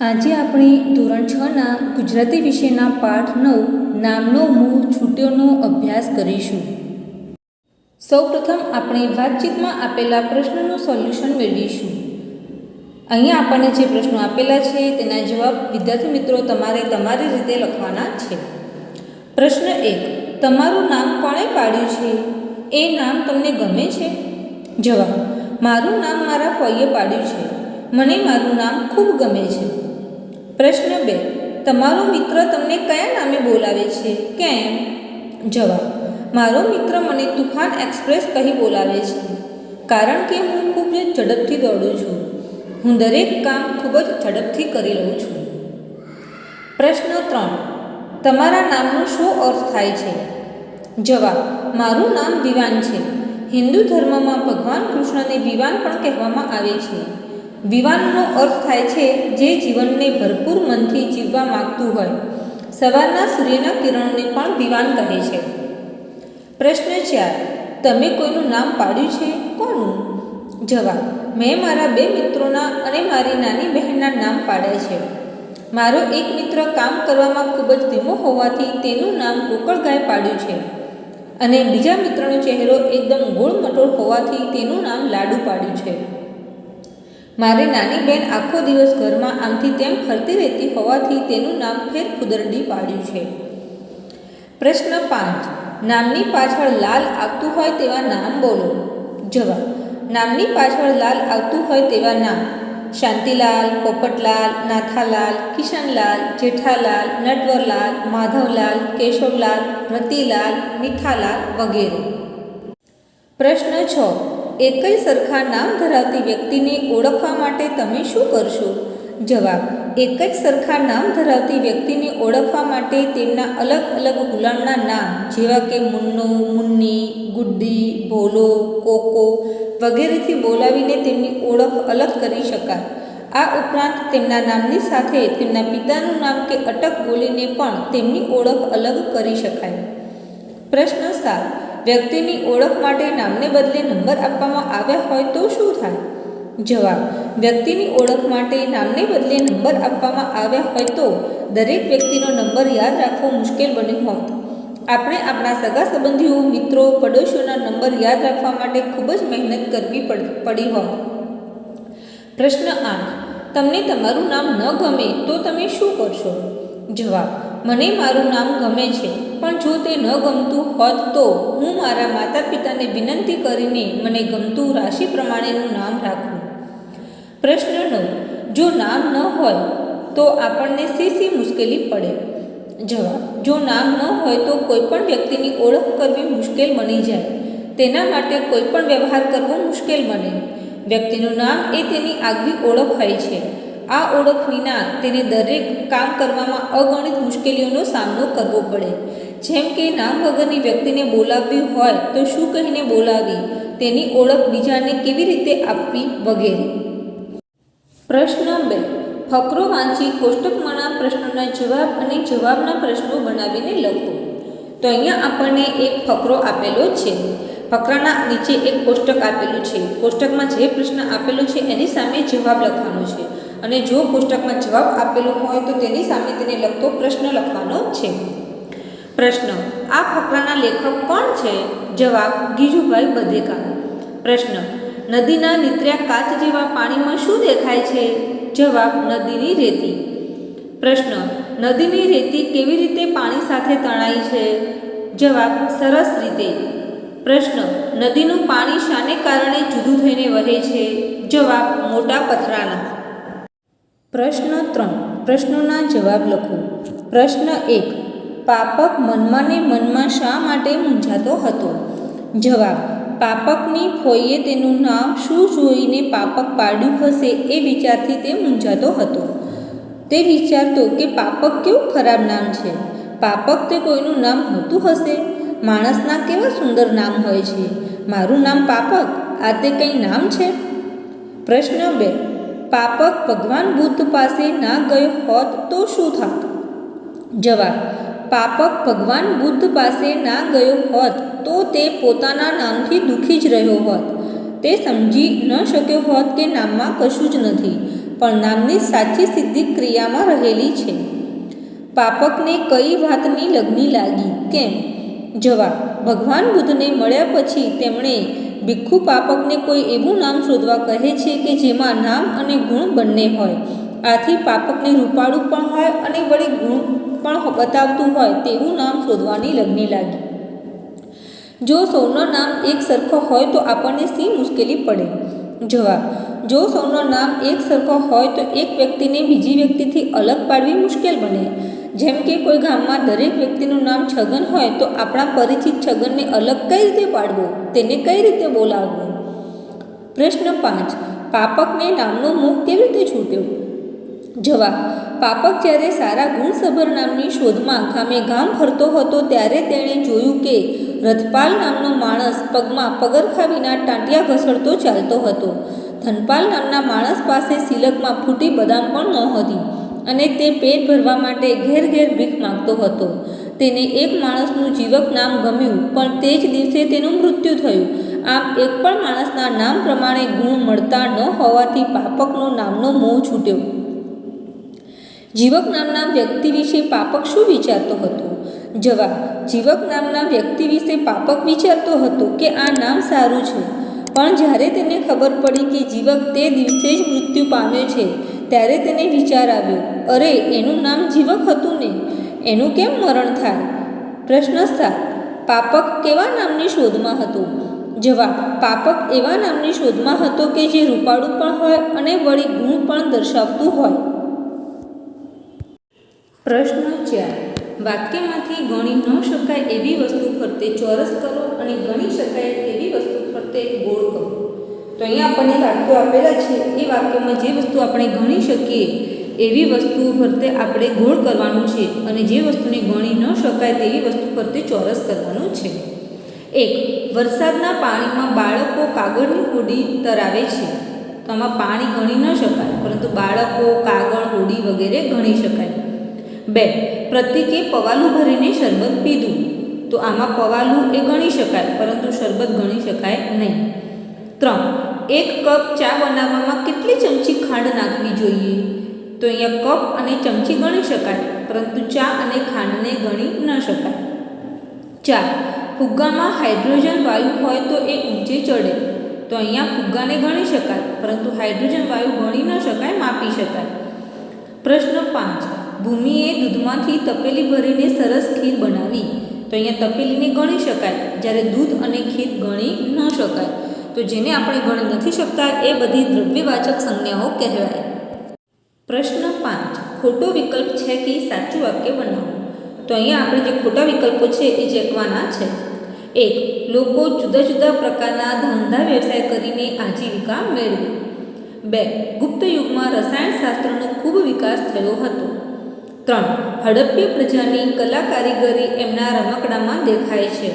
આજે આપણે ધોરણ છના ગુજરાતી વિષયના પાઠ નવ નામનો મૂળ છૂટ્યોનો અભ્યાસ કરીશું. સૌપ્રથમ આપણે વાતચીતમાં આપેલા પ્રશ્નનું સોલ્યુશન મેળવીશું. અહીંયા આપણને જે પ્રશ્નો આપેલા છે તેના જવાબ વિદ્યાર્થી મિત્રો તમારે તમારી રીતે લખવાના છે. પ્રશ્ન એક, તમારું નામ કોણે પાડ્યું છે? એ નામ તમને ગમે છે? જવાબ, મારું નામ મારા ફોઈએ પાડ્યું છે. મને મારું નામ ખૂબ ગમે છે. પ્રશ્ન બે. તમારો મિત્ર તમને કયા નામે બોલાવે છે? કેમ? જવાબ. મારો મિત્ર મને તુફાન એક્સપ્રેસ કહી બોલાવે છે. કારણ કે હું ખૂબ જ ઝડપથી દોડું છું. હું દરેક કામ ખૂબ જ ઝડપથી કરી લઉં છું. પ્રશ્ન ત્રણ. તમારા નામનો શું અર્થ થાય છે? જવાબ. મારું નામ દિવાન છે. હિન્દુ ધર્મમાં ભગવાન કૃષ્ણને વિવાન પણ કહેવામાં આવે છે. વિવાનનો અર્થ થાય છે જે જીવનને ભરપૂર મનથી જીવવા માગતું હોય. સવારના સૂર્યના કિરણોને પણ વિવાન કહે છે. પ્રશ્ન ચાર, તમે કોઈનું નામ પાડ્યું છે? કોનું? જવાબ, મેં મારા બે મિત્રોના અને મારી નાની બહેનના નામ પાડ્યા છે. મારો એક મિત્ર કામ કરવામાં ખૂબ જ ધીમો હોવાથી તેનું નામ ગોકળગાય પાડ્યું છે. અને બીજા મિત્રનો ચહેરો એકદમ ગોળ મટોળ હોવાથી તેનું નામ લાડુ પાડ્યું છે. મારી નાની બેન આખો દિવસ ઘરમાં આમથી તેમ ફરતી રહેતી હોવાથી તેનું નામ ફેર ખુદરડી પાડ્યું છે. પ્રશ્ન પાંચ. નામની પાછળ લાલ આવતું હોય તેવા નામ બોલો. જવાબ. નામની પાછળ લાલ આવતું હોય તેવા નામ. શાંતિલાલ, પોપટલાલ, નાથાલાલ, કિશનલાલ, જેઠાલાલ, નટવરલાલ, માધવલાલ, કેશવલાલ, રતિલાલ, મીઠાલાલ વગેરે. પ્રશ્ન છ. એક જ સરખા નામ ધરાવતી વ્યક્તિને ઓળખવા માટે તમે શું કરશો? જવાબ એક જ સરખા નામ ધરાવતી વ્યક્તિને ઓળખવા માટે તેમના અલગ અલગ હુલાણના નામ જેવા કે મુન્નો, મુન્ની, ગુડ્ડી, ભોલો, કોકો વગેરેથી બોલાવીને તેમની ઓળખ અલગ કરી શકાય. આ ઉપરાંત તેમના નામની સાથે તેમના પિતાનું નામ કે અટક બોલીને પણ તેમની ઓળખ અલગ કરી શકાય. પ્રશ્ન સાત વ્યક્તિની ઓળખ માટે નામને બદલે નંબર આપવામાં આવ્યા હોય તો શું થાય? જવાબ, વ્યક્તિની ઓળખ માટે નામને બદલે નંબર આપવામાં આવ્યા હોય તો દરેક વ્યક્તિનો નંબર યાદ રાખવો મુશ્કેલ બન્યું હોત. આપણે આપણા સગા સંબંધીઓ, મિત્રો, પડોશીઓના નંબર યાદ રાખવા માટે ખૂબ જ મહેનત કરવી પડી હોત. પ્રશ્ન આઠ, તમને તમારું નામ ન ગમે તો તમે શું કરશો? જવાબ, મને મારું નામ ગમે છે. પણ જો તે ન ગમતું હોત તો હું મારા માતા પિતાને વિનંતી કરીને મને ગમતું રાશિ પ્રમાણેનું નામ રાખું. પ્રશ્ન નવ. જો નામ ન હોય તો આપણને સી સી મુશ્કેલી પડે? જવાબ. જો નામ ન હોય તો કોઈપણ વ્યક્તિની ઓળખ કરવી મુશ્કેલ બની જાય. તેના માટે કોઈપણ વ્યવહાર કરવો મુશ્કેલ બને. વ્યક્તિનું નામ એ તેની આગવી ઓળખ હોય છે. આ ઓળખ વિના તેને દરેક કામ કરવામાં અગણિત મુશ્કેલીઓનો સામનો કરવો પડે. જેમ કે નામ વગરની વ્યક્તિને બોલાવવી હોય તો શું કહીને બોલાવી, તેની ઓળખ બીજાને કેવી રીતે આપવી વગેરે. પ્રશ્ન બે, ફકરો વાંચી કોષ્ટકમાંના પ્રશ્નોના જવાબ અને જવાબના પ્રશ્નો બનાવીને લખો. તો અહીંયા આપણને એક ફકરો આપેલો છે. ફકરાના નીચે એક કોષ્ટક આપેલું છે. કોષ્ટકમાં જે પ્રશ્ન આપેલો છે એની સામે જવાબ લખવાનો છે. અને જો કોષ્ટકમાં જવાબ આપેલો હોય તો તેની સામે તેને લખતો પ્રશ્ન લખવાનો છે. પ્રશ્ન, આ ફકરાના લેખક કોણ છે? જવાબ, ગીજુભાઈ બધેકા. પ્રશ્ન, નદીના નીતર્યા કાચ જેવા પાણીમાં શું દેખાય છે? જવાબ, નદીની રેતી. પ્રશ્ન, નદીની રેતી કેવી રીતે પાણી સાથે તણાઈ છે? જવાબ, સરસ રીતે. પ્રશ્ન, નદીનું પાણી શાને કારણે જુદું થઈને વહે છે? જવાબ, મોટા પથરાના. પ્રશ્ન ત્રણ, પ્રશ્નોના જવાબ લખો. પ્રશ્ન એક પાપક મનમાં ને મનમાં શા માટે મૂંઝાતો હતો? જવાબ, પાપકની ફોઈએ તેનું નામ શું જોઈને પાપક પાડ્યું હશે એ વિચારથી તે મૂંઝાતો હતો. તે વિચારતો કે પાપક કેવું ખરાબ નામ છે? પાપક તે કોઈનું નામ હોતું હશે? માણસના કેવા સુંદર નામ હોય છે? મારું નામ પાપક? આ તે કંઈ નામ છે? પ્રશ્ન બે, પાપક ભગવાન બુદ્ધ પાસે ના ગયો હોત તો શું થાત? જવાબ પાપક ભગવાન બુદ્ધ પાસે ના ગયો હોત, તો તે પોતાના નામથી દુઃખી જ રહ્યો હોત. તે સમજી ન શક્યો હોત કે નામમાં કશું જ નથી, પણ નામની સાચી સિદ્ધિ ક્રિયામાં રહેલી છે. પાપકને કઈ વાતની લગ્ની લાગી? કેમ? જવાબ, ભગવાન બુદ્ધને મળ્યા પછી તેમણે ભિક્ષુ પાપકને કોઈ એવું નામ શોધવા કહે છે કે જેમાં નામ અને ગુણ બંને હોય. આથી પાપકને રૂપાળું પણ હોય અને વળી ગુણ પણ બતાવતું હોય તેવું નામ શોધવાની લગ્ની લાગી. જો સૌનો નામ એક સરખો હોય તો આપણને શી મુશ્કેલી પડે? જવાબ, જો સૌનો નામ એક સરખો હોય તો એક વ્યક્તિને બીજી વ્યક્તિથી અલગ પાડવી મુશ્કેલ બને. જેમ કે કોઈ ગામમાં દરેક વ્યક્તિનું નામ છગન હોય તો આપણા પરિચિત છગનને અલગ કઈ રીતે પાડવો? તેને કઈ રીતે બોલાવવો? પ્રશ્ન પાંચ, પાપકને નામનો મોહ કેવી રીતે છૂટ્યો? જવાબ પાપક જ્યારે સારા ગુણસભર નામની શોધમાં ગામે ગામ ફરતો હતો ત્યારે તેણે જોયું કે રથપાલ નામનો માણસ પગમાં પગરખા વિના ટાંટિયા ઘસડતો ચાલતો હતો. ધનપાલ નામના માણસ પાસે સિલકમાં ફૂટી બદામ પણ નહોતી અને તે પેટ ભરવા માટે ઘેર ઘેર ભીખ માગતો હતો. તેને એક માણસનું જીવક નામ ગમ્યું, પણ તે જ દિવસે તેનું મૃત્યુ થયું. આમ એક પણ માણસના નામ પ્રમાણે ગુણ મળતા ન હોવાથી પાપકનો નામનો મોહ છૂટ્યો. જીવક નામના વ્યક્તિ વિશે પાપક શું વિચારતો હતો? જવાબ, જીવક નામના વ્યક્તિ વિશે પાપક વિચારતો હતો કે આ નામ સારું છે. પણ જ્યારે તેને ખબર પડી કે જીવક તે દિવસે જ મૃત્યુ પામ્યો છે, ત્યારે તેને વિચાર આવ્યો, અરે, એનું નામ જીવક હતું ને? એનું કેમ મરણ થાય? પ્રશ્ન સાત, પાપક કેવા નામની શોધમાં હતો? જવાબ, પાપક એવા નામની શોધમાં હતો કે જે રૂપાળું પણ હોય અને વળી ગુણ પણ દર્શાવતું હોય. પ્રશ્ન ચાર. વાક્યમાંથી ગણી ન શકાય એવી વસ્તુ ફરતે ચોરસ કરો અને ગણી શકાય એવી વસ્તુ ફરતે ગોળ કરો. તો અહીંયા આપણને વાક્યો આપેલા છે. એ વાક્યમાં જે વસ્તુ આપણે ગણી શકીએ એવી વસ્તુ ફરતે આપણે ગોળ કરવાનું છે અને જે વસ્તુને ગણી ન શકાય તેવી વસ્તુ ફરતે ચોરસ કરવાનું છે. એક, વરસાદના પાણીમાં બાળકો કાગળની હોડી તરાવે છે. તો આમાં પાણી ગણી ન શકાય, પરંતુ બાળકો કાગળ, હોડી વગેરે ગણી શકાય. બે પ્રતિકે પવાલું ભરીને શરબત પીધું. તો આમાં પવાલું એ ગણી શકાય, પરંતુ શરબત ગણી શકાય નહીં. ત્રણ, એક કપ ચા બનાવવામાં કેટલી ચમચી ખાંડ નાખવી જોઈએ? તો અહીંયા કપ અને ચમચી ગણી શકાય, પરંતુ ચા અને ખાંડને ગણી ન શકાય. ચાર, ફુગ્ગામાં હાઇડ્રોજન વાયુ હોય તો એ ઊંચે ચડે. તો અહીંયા ફુગ્ગાને ગણી શકાય, પરંતુ હાઇડ્રોજન વાયુ ગણી ન શકાય, માપી શકાય. પ્રશ્ન પાંચ ભૂમિએ દૂધમાંથી તપેલી ભરીને સરસ ખીર બનાવી. તો અહીંયા તપેલીને ગણી શકાય. જ્યારે દૂધ અને ખીર ગણી ન શકાય. તો જેને આપણે ગણી નથી શકતા, એ બધી દ્રવ્યવાચક સંજ્ઞાઓ કહેવાય. પ્રશ્ન પાંચ. ખોટો વિકલ્પ છે કે સાચું વાક્ય બનાવો તો અહીંયા આપણે જે ખોટા વિકલ્પો છે, એ ચેકવાના છે. એક. લોકો જુદા જુદા પ્રકારના ધંધા વ્યવસાય કરીને આજીવિકા મેળવી. બે. ગુપ્ત યુગમાં રસાયણશાસ્ત્રનો ખૂબ વિકાસ થયો હતો. ત્રણ. હડપ્ય પ્રજાની કલા કારીગરી એમના રમકડામાં દેખાય છે.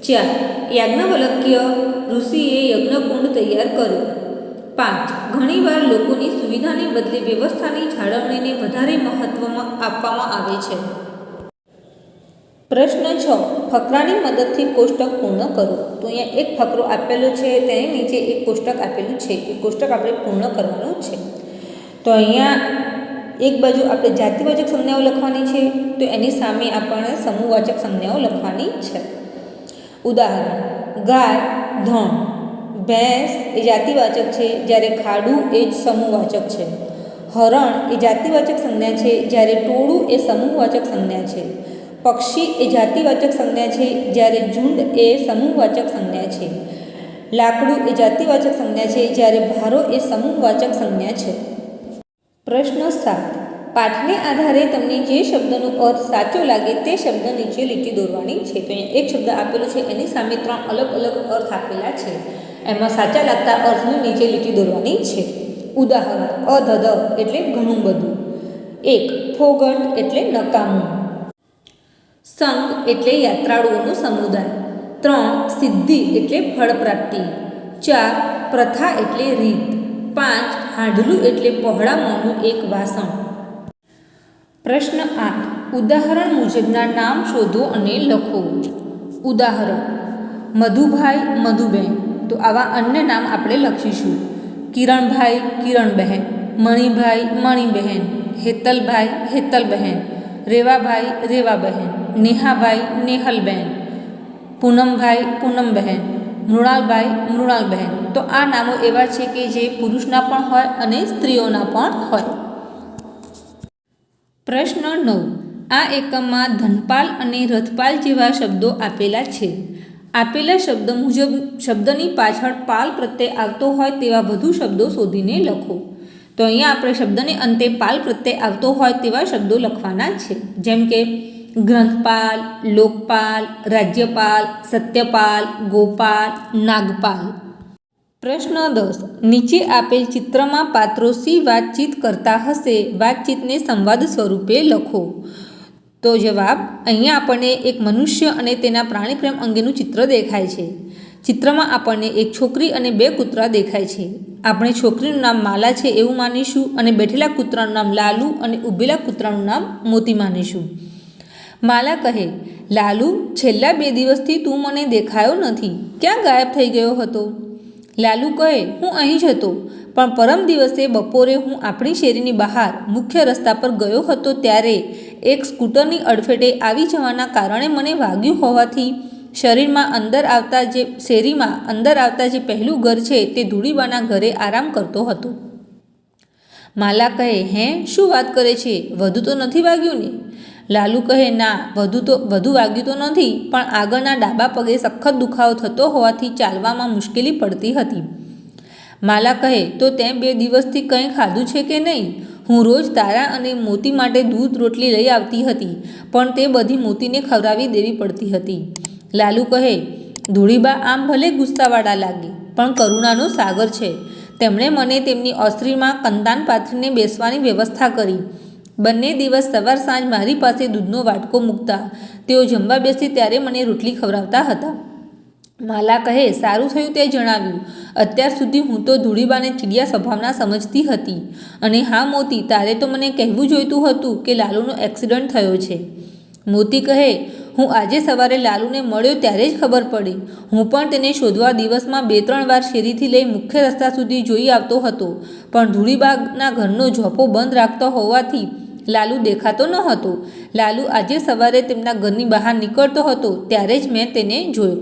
ચાર. યાજ્ઞવલક્ય ઋષિએ યજ્ઞકુંડ તૈયાર કર્યું. પાંચ. ઘણીવાર લોકોની સુવિધાને બદલે વ્યવસ્થાની જાળવણીને વધારે મહત્વમાં આપવામાં આવે છે. પ્રશ્ન છ. ફકરાની મદદથી કોષ્ટક પૂર્ણ કરો. તો અહીંયા એક ફકરો આપેલો છે, તેની નીચે એક કોષ્ટક આપેલું છે. એ કોષ્ટક આપણે પૂર્ણ કરવાનું છે. તો અહીંયા એક બાજુ આપણે જાતિવાચક સંજ્ઞાઓ લખવાની છે, તો એની સામે આપણે સમૂહવાચક સંજ્ઞાઓ લખવાની છે. ઉદાહરણ, ગાય, ધણ. ભેંસ એ જાતિવાચક છે, જ્યારે ખાડું એ જ સમૂહવાચક છે. હરણ એ જાતિવાચક સંજ્ઞા છે, જ્યારે ટોળું એ સમૂહવાચક સંજ્ઞા છે. પક્ષી એ જાતિવાચક સંજ્ઞા છે, જ્યારે ઝુંડ એ સમૂહવાચક સંજ્ઞા છે. લાકડું એ જાતિવાચક સંજ્ઞા છે, જ્યારે ભારો એ સમૂહવાચક સંજ્ઞા છે. પ્રશ્ન સાત. પાઠને આધારે તમને જે શબ્દનો અર્થ સાચો લાગે તે શબ્દ નીચે લીટી દોરવાની છે. તો અહીંયા એક શબ્દ આપેલો છે, એની સામે ત્રણ અલગ અલગ અર્થ આપેલા છે. એમાં સાચા લાગતા અર્થની નીચે લીટી દોરવાની છે. ઉદાહરણ, અધધ, એટલે ઘણું બધું. એક, ફોગટ, એટલે નકામું. સંઘ, એટલે યાત્રાળુઓનો સમુદાય. ત્રણ, સિદ્ધિ, એટલે ફળ પ્રાપ્તિ ચાર, પ્રથા, એટલે રીત. પાંચ હાંડલું એટલે પહોળા મોંનું એક વાસણ. પ્રશ્ન આઠ. ઉદાહરણ મુજબના નામ શોધો અને લખો. ઉદાહરણ. મધુભાઈ મધુબેન. તો આવા અન્ય નામ આપણે લખીશું. કિરણભાઈ કિરણબહેન. મણિભાઈ મણિબહેન. હેતલભાઈ હેતલબહેન. રેવાભાઈ રેવાબહેન. નેહાભાઈ નેહલબહેન. પૂનમભાઈ પૂનમબહેન. મૃણાલભાઈ મૃણાલબહેન. તો આ નામો એવા છે કે જે પુરુષના પણ હોય અને સ્ત્રીઓના પણ હોય. પ્રશ્ન નવ. આ એકમમાં ધનપાલ અને રથપાલ જેવા શબ્દો આપેલા છે. આપેલા શબ્દ મુજબ શબ્દની પાછળ પાલ પ્રત્યે આવતો હોય તેવા વધુ શબ્દો શોધીને લખો. તો અહીંયા આપણે શબ્દને અંતે પાલ પ્રત્યે આવતો હોય તેવા શબ્દો લખવાના છે. જેમ કે ગ્રંથપાલ, લોકપાલ, રાજ્યપાલ, સત્યપાલ, ગોપાલ, નાગપાલ. પ્રશ્ન દસ. નીચે આપેલ ચિત્રમાં પાત્રો સી વાતચીત કરતા હશે? વાતચીતને સંવાદ સ્વરૂપે લખો. તો જવાબ, અહીંયા આપણને એક મનુષ્ય અને તેના પ્રાણી પ્રેમ અંગેનું ચિત્ર દેખાય છે. ચિત્રમાં આપણને એક છોકરી અને બે કૂતરા દેખાય છે. આપણે છોકરીનું નામ માલા છે એવું માનીશું અને બેઠેલા કૂતરાનું નામ લાલુ અને ઊભેલા કૂતરાનું નામ મોતી માનીશું. માલા કહે, લાલુ, છેલ્લા બે દિવસથી તું મને દેખાયો નથી. ક્યાં ગાયબ થઈ ગયો હતો? લાલુ કહે, હું અહીં જ હતો. પણ પરમ દિવસે બપોરે હું આપણી શેરીની બહાર મુખ્ય રસ્તા પર ગયો હતો ત્યારે એક સ્કૂટરની અડફેટે આવી જવાના કારણે મને વાગ્યું હોવાથી શરીરમાં અંદર આવતા જે, શેરીમાં અંદર આવતા જે પહેલું ઘર છે તે ધૂળીબાના ઘરે આરામ કરતો હતો. માલા કહે, હે? શું વાત કરે છે? વધુ તો નથી વાગ્યું ને? લાલુ કહે, ના, વધુ તો, વધુ વાગ્યું તો નથી, પણ આગળના ડાબા પગે સખત દુખાવો થતો હોવાથી ચાલવામાં મુશ્કેલી પડતી હતી. માલા કહે, તો તે બે દિવસથી કંઈ ખાધું છે કે નહીં? હું રોજ તારા અને મોતી માટે દૂધ રોટલી લઈ આવતી હતી, પણ તે બધી મોતીને ખવડાવી દેવી પડતી હતી. લાલુ કહે, ધૂળીબા આમ ભલે ગુસ્સાવાળા લાગે, પણ કરુણાનો સાગર છે. તેમણે મને તેમની ઓસરીમાં કંદાન પાથરીને બેસવાની વ્યવસ્થા કરી. બંને દિવસ સવાર સાંજ મારી પાસે દૂધનો વાટકો મૂકતા. તેઓ જમવા બેસી ત્યારે મને રોટલી ખવડાવતા હતા. માલા કહે, સારું થયું તે જણાવ્યું. અત્યાર સુધી હું તો ધૂળીબાને ચીડિયા સ્વભાવના સમજતી હતી. અને હા, મોતી, તારે તો મને કહેવું જોઈતું હતું કે લાલુનો એક્સિડન્ટ થયો છે. મોતી કહે, હું આજે સવારે લાલુને મળ્યો ત્યારે જ ખબર પડી. હું પણ તેને શોધવા દિવસમાં બે ત્રણ વાર શેરીથી લઈ મુખ્ય રસ્તા સુધી જોઈ આવતો હતો. પણ ધૂળીબાગના ઘરનો ઝોપો બંધ રાખતો હોવાથી લાલુ દેખાતો ન હતો. લાલુ આજે સવારે તેમના ઘરની બહાર નીકળતો હતો, ત્યારે જ મેં તેને જોયો.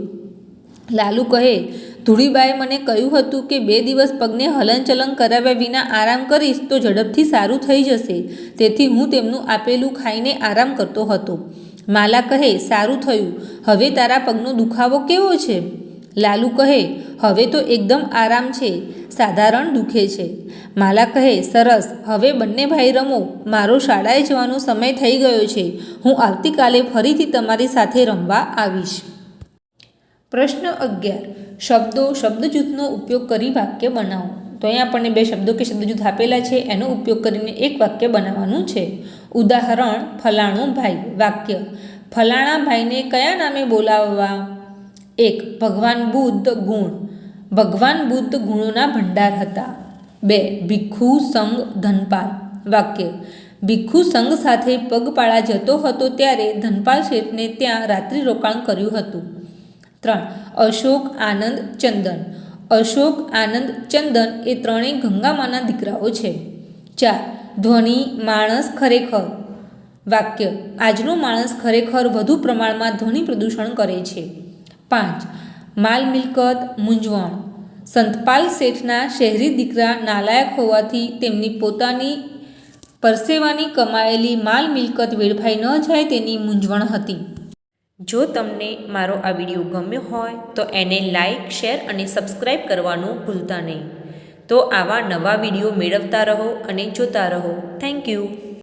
લાલુ કહે ધૂળીબાએ મને કહ્યું હતું કે બે દિવસ પગને હલનચલન કરાવ્યા વિના આરામ કરીશ તો ઝડપથી સારું થઈ જશે. તેથી હું તેમનું આપેલું ખાઈને આરામ કરતો હતો. માલા કહે, સારું થયું. હવે તારા પગનો દુખાવો કેવો છે? લાલુ કહે, હવે તો એકદમ આરામ છે, સાધારણ દુખે છે. માલા કહે, સરસ, હવે બંને ભાઈ રમો, મારો શાળાએ જવાનો સમય થઈ ગયો છે, હું આવતીકાલે ફરીથી તમારી સાથે રમવા આવીશ. પ્રશ્ન અગિયાર, શબ્દો શબ્દજૂથનો ઉપયોગ કરી વાક્ય બનાવો. તો અહીંયા આપણને બે શબ્દો કે શબ્દજૂથ આપેલા છે, એનો ઉપયોગ કરીને એક વાક્ય બનાવવાનું છે. ઉદાહરણ, ફલાણું ભાઈ, વાક્ય. ફલાણા ભાઈને કયા નામે બોલાવવા? એક, ભગવાન બુદ્ધ ગુણ. ભગવાન બુદ્ધ ગુણોના ભંડાર હતા. બે ભિક્ષુ સંઘ ધનપાલ. વાક્ય ભિક્ષુ સંઘ સાથે પગપાળા જતો હતો ત્યારે ધનપાલ શેઠને ત્યાં રાત્રિ રોકાણ કર્યું હતું. ત્રણ, અશોક આનંદ ચંદન. અશોક આનંદ ચંદન એ ત્રણેય ગંગામાના દીકરાઓ છે. ચાર, ધ્વનિ, માણસ ખરેખર. વાક્ય, આજનો માણસ ખરેખર વધુ પ્રમાણમાં ધ્વનિ પ્રદૂષણ કરે છે. પાંચ. માલ મિલકત મૂંઝવણ. સંતપાલ શેઠના શહેરી દીકરા નાલાયક હોવાથી તેમની પોતાની પરસેવાની કમાયેલી માલ મિલકત વેડફાઈ ન જાય તેની મૂંઝવણ હતી. જો તમને મારો આ વીડિયો ગમ્યો હોય તો એને લાઈક, શેર અને સબસ્ક્રાઈબ કરવાનું ભૂલતા નહીં. તો આવા નવા વીડિયો મેળવતા રહો અને જોતા રહો. Thank you.